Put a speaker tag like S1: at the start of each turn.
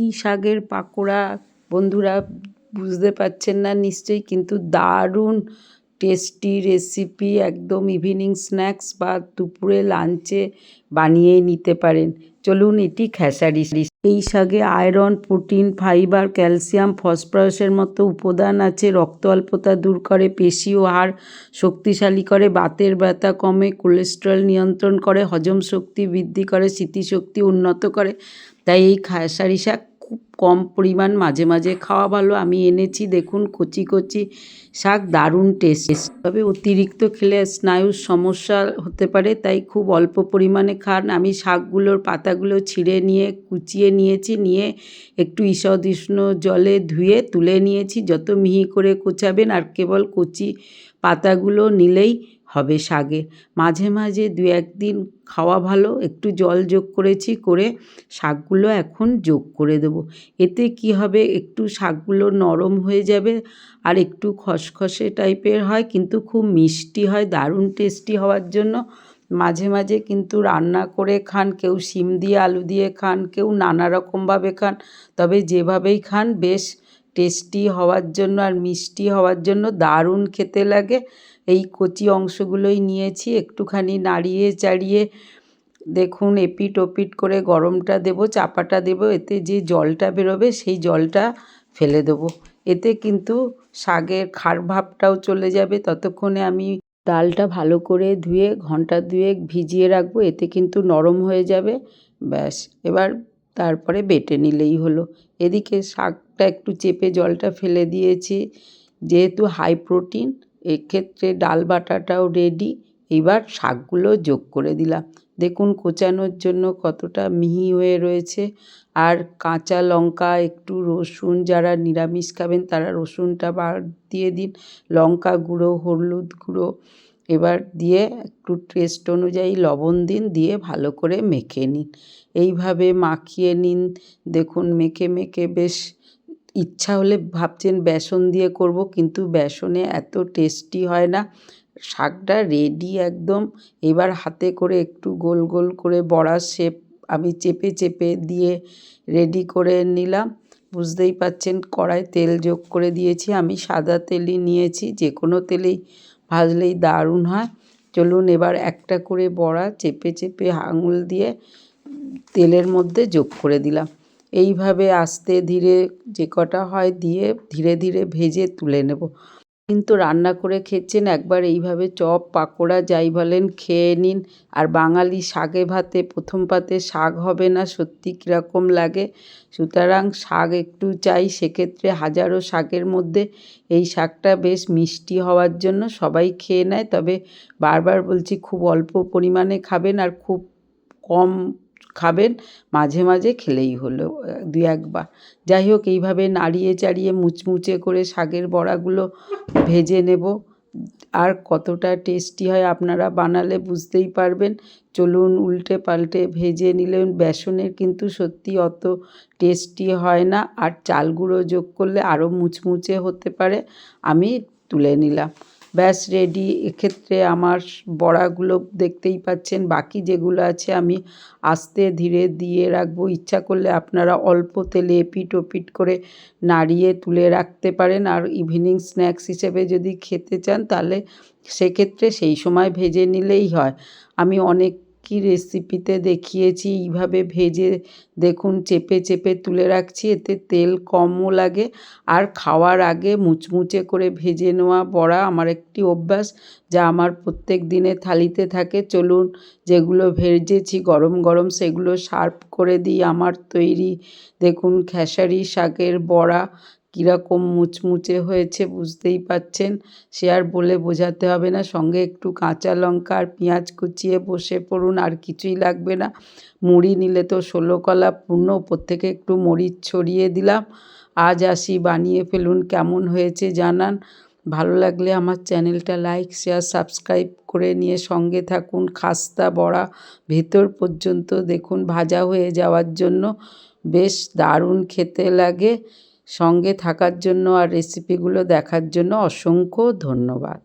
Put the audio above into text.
S1: কী শাকের পাকোড়া? বন্ধুরা, বুঝতে পারছেন না নিশ্চয়ই, কিন্তু দারুণ টেস্টি রেসিপি একদম ইভিনিং স্ন্যাক্স বা দুপুরে লাঞ্চে বানিয়ে নিতে পারেন। চলুন এটি খেসারি। এই শাকে আয়রন প্রোটিন ফাইবার ক্যালসিয়াম ফসফরাসের মতো উপাদান আছে। রক্ত অল্পতা দূর করে, পেশি ও হাড় শক্তিশালী করে, বাতের ব্যথা কমে কোলেস্টেরল নিয়ন্ত্রণ করে, হজম শক্তি বৃদ্ধি করে, স্মৃতিশক্তি উন্নত করে। তাই এই খেসারি শাক কম পরিমাণ মাঝে মাঝে খাওয়া ভালো। আমি এনেছি, দেখুন, কচি কচি শাক, দারুণ টেস্ট তবে অতিরিক্ত খেলে স্নায়ুর সমস্যা হতে পারে, তাই খুব অল্প পরিমাণে খান। আমি শাকগুলোর পাতাগুলো ছিঁড়ে নিয়ে, কুচিয়ে নিয়েছি, নিয়ে একটু ঈষদ উষ্ণ জলে ধুয়ে তুলে নিয়েছি। যত মিহি করে কোচাবেন, আর কেবল কচি পাতাগুলো নিলেই হবে শাকে মাঝে মাঝে দু একদিন খাওয়া ভালো, একটু জল যোগ করেছি, করে শাকগুলো এখন যোগ করে দেবো। এতে কি হবে? একটু শাকগুলো নরম হয়ে যাবে আর একটু খসখসে টাইপের হয়, কিন্তু খুব মিষ্টি হয়, দারুণ টেস্টি হওয়ার জন্য। মাঝে মাঝে কিন্তু রান্না করে খান, কেউ শিম দিয়ে, আলু দিয়ে খান, কেউ নানা রকমভাবে খান, তবে যেভাবেই খান, বেশ টেস্টি হওয়ার জন্য আর মিষ্টি হওয়ার জন্য দারুণ খেতে লাগে। এই কচি অংশগুলোই নিয়েছি, একটুখানি নাড়িয়ে চাড়িয়ে। দেখুন, এপিট ওপিট করে গরমটা দেবো, চাপাটা দেবো, এতে যে জলটা বেরোবে সেই জলটা ফেলে দেবো। এতে কিন্তু শাকের খার ভাবটাও চলে যাবে। ততক্ষণে আমি ডালটা ভালো করে ধুয়ে, ঘণ্টা দুয়েক ভিজিয়ে রাখব, এতে কিন্তু নরম হয়ে যাবে। ব্যাস, এবার তারপরে বেটে নিলেই হলো। এদিকে শাকটা একটু চেপে জলটা ফেলে দিয়েছি, যেহেতু হাই প্রোটিন এক্ষেত্রে ডাল বাটাটাও রেডি এবার শাকগুলো যোগ করে দিলাম। দেখুন, কোচানোর জন্য কতটা মিহি হয়ে রয়েছে। আর কাঁচা লঙ্কা, একটু রসুন যারা নিরামিষ খাবেন, তারা রসুনটা বাদ দিয়ে দিন। লঙ্কা গুঁড়ো, হলুদ গুঁড়ো। এবার দিয়ে একটু টেস্ট অনুযায়ী লবণ দিন, দিয়ে ভালো করে মেখে নিন। এইভাবে মাখিয়ে নিন। দেখুন, মেখে মেখে বেশ ইচ্ছা হলে ভাবছেন বেসন দিয়ে করব, কিন্তু বেসনে এত টেস্টি হয় না। শাকটা রেডি একদম। এবার হাতে করে একটু গোল গোল করে বড়ার শেপ আমি চেপে চেপে দিয়ে রেডি করে নিলাম। বুঝতেই পাচ্ছেন কড়ায় তেল যোগ করে দিয়েছি। আমি সাদা তেলই নিয়েছি, যে কোনো তেলেই ভাজলেই দারুণ হয়। চলুন এবার একটা করে বড়া চেপে চেপে আঙুল দিয়ে তেলের মধ্যে যোগ করে দিলাম। এইভাবে আস্তে ধীরে যে কটা হয় দিয়ে ধীরে ধীরে ভেজে তুলে নেব। কিন্তু রান্না করে খেয়েছেন, একবার এইভাবে চপ, পাকোড়া যাই বলেন, খেয়ে নিন। আর বাঙালি শাকে ভাতে, প্রথম পাতে শাক হবে না, সত্যি কীরকম লাগে? সুতরাং শাক একটু চাই, সেক্ষেত্রে হাজারো শাকের মধ্যে এই শাকটা বেশ মিষ্টি হওয়ার জন্য সবাই খেয়ে নেয়। তবে বারবার বলছি, খুব অল্প পরিমাণে খাবেন আর খুব কম খাবেন, মাঝে মাঝে খেলেই হলো দু একবার। যাই হোক, এইভাবে নাড়িয়ে চাড়িয়ে মুচমুচে করে শাকের বড়াগুলো ভেজে নেব। আর কতটা টেস্টি হয় আপনারা বানালে বুঝতেই পারবেন। চলুন উল্টে পাল্টে ভেজে নিলেন, বেসনের কিন্তু সত্যি অত টেস্টি হয় না। আর চাল গুঁড়ো যোগ করলে আরও মুচমুচে হতে পারে, আমি তুলে নিলাম। ব্যাস রেডি এক্ষেত্রে আমার বড়াগুলো দেখতেই পাচ্ছেন। বাকি যেগুলো আছে আমি আস্তে ধীরে দিয়ে রাখব। ইচ্ছা করলে আপনারা অল্প তেলে এপিট ওপিট করে নাড়িয়ে তুলে রাখতে পারেন। আর ইভিনিং স্ন্যাক্স হিসেবে যদি খেতে চান, তাহলে সেক্ষেত্রে সেই সময় ভেজে নিলেই হয়। আমি অনেক কি রেসিপিতে দেখিয়েছি, এইভাবে ভেজে দেখুন, চেপে চেপে তুলে রাখছি, এতে তেল কমও লাগে। আর খাওয়ার আগে মুচমুচে করে ভেজে নেওয়া বড়া আমার একটি অভ্যাস, যা আমার প্রত্যেক দিনে থালিতে থাকে। চলুন, যেগুলো ভেজেছি, গরম গরম সেগুলো সার্ভ করে দিই। আমার তৈরি, দেখুন, খেসারি শাকের বড়া কীরকম মুচমুচে হয়েছে বুঝতেই পাচ্ছেন সে আর বলে বোঝাতে হবে না। সঙ্গে একটু কাঁচা লঙ্কা আর পেঁয়াজ কুচিয়ে বসে পড়ুন, আর কিছুই লাগবে না। মুড়ি নিলে তো ষোলো কলা পূর্ণ, ওপর থেকে একটু মরিচ ছড়িয়ে দিলাম। আজ আসি, বানিয়ে ফেলুন, কেমন হয়েছে জানান। ভালো লাগলে আমার চ্যানেলটা লাইক, শেয়ার, সাবস্ক্রাইব করে নিয়ে সঙ্গে থাকুন। খাস্তা বড়া ভেতর পর্যন্ত দেখুন, ভাজা হয়ে যাওয়ার জন্য। বেশ দারুণ খেতে লাগে। সঙ্গে থাকার জন্য আর রেসিপিগুলো দেখার জন্য অসংখ্য ধন্যবাদ।